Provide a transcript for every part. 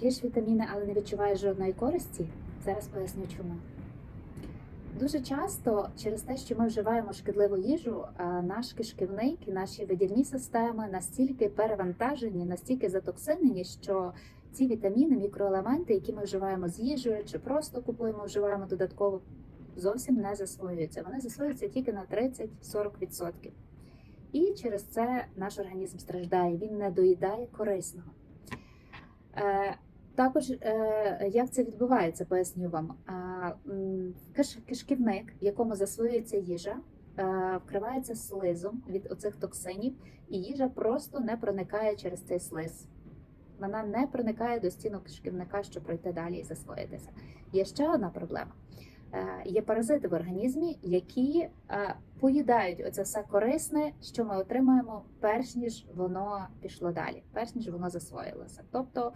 П'єш вітаміни, але не відчуваєш жодної користі? Зараз поясню чому. Дуже часто через те, що ми вживаємо шкідливу їжу, наш кишківник і наші видільні системи настільки перевантажені, настільки затоксинені, що ці вітаміни, мікроелементи, які ми вживаємо з їжею чи просто купуємо, вживаємо додатково, зовсім не засвоюються. Вони засвоюються тільки на 30-40%. І через це наш організм страждає, він не доїдає корисного. Також, е, як це відбувається, поясню вам. Кишківник, в якому засвоюється їжа, е, вкривається слизом від оцих токсинів, і їжа просто не проникає через цей слиз. Вона не проникає до стінок кишківника, щоб пройти далі і засвоїтися. Є ще одна проблема. Е, Є паразити в організмі, які е, поїдають оце все корисне, що ми отримаємо, перш ніж воно пішло далі, перш ніж воно засвоїлося. Тобто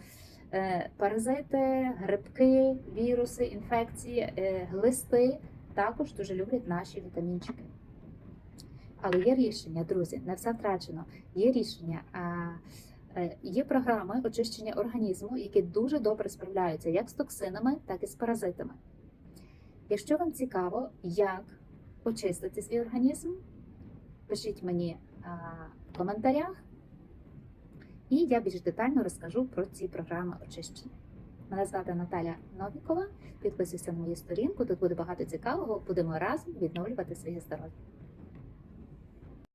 е, паразити, грибки, віруси, інфекції, глисти також дуже люблять наші вітамінчики. Але є рішення, друзі, не все втрачено. Є рішення. Є програми очищення організму, які дуже добре справляються як з токсинами, так і з паразитами. Якщо вам цікаво, як очистити свій організм, пишіть мені в коментарях, і я більш детально розкажу про ці програми очищення. Мене звати Наталя Новікова. Підписуйся на мою сторінку, тут буде багато цікавого. Будемо разом відновлювати своє здоров'я.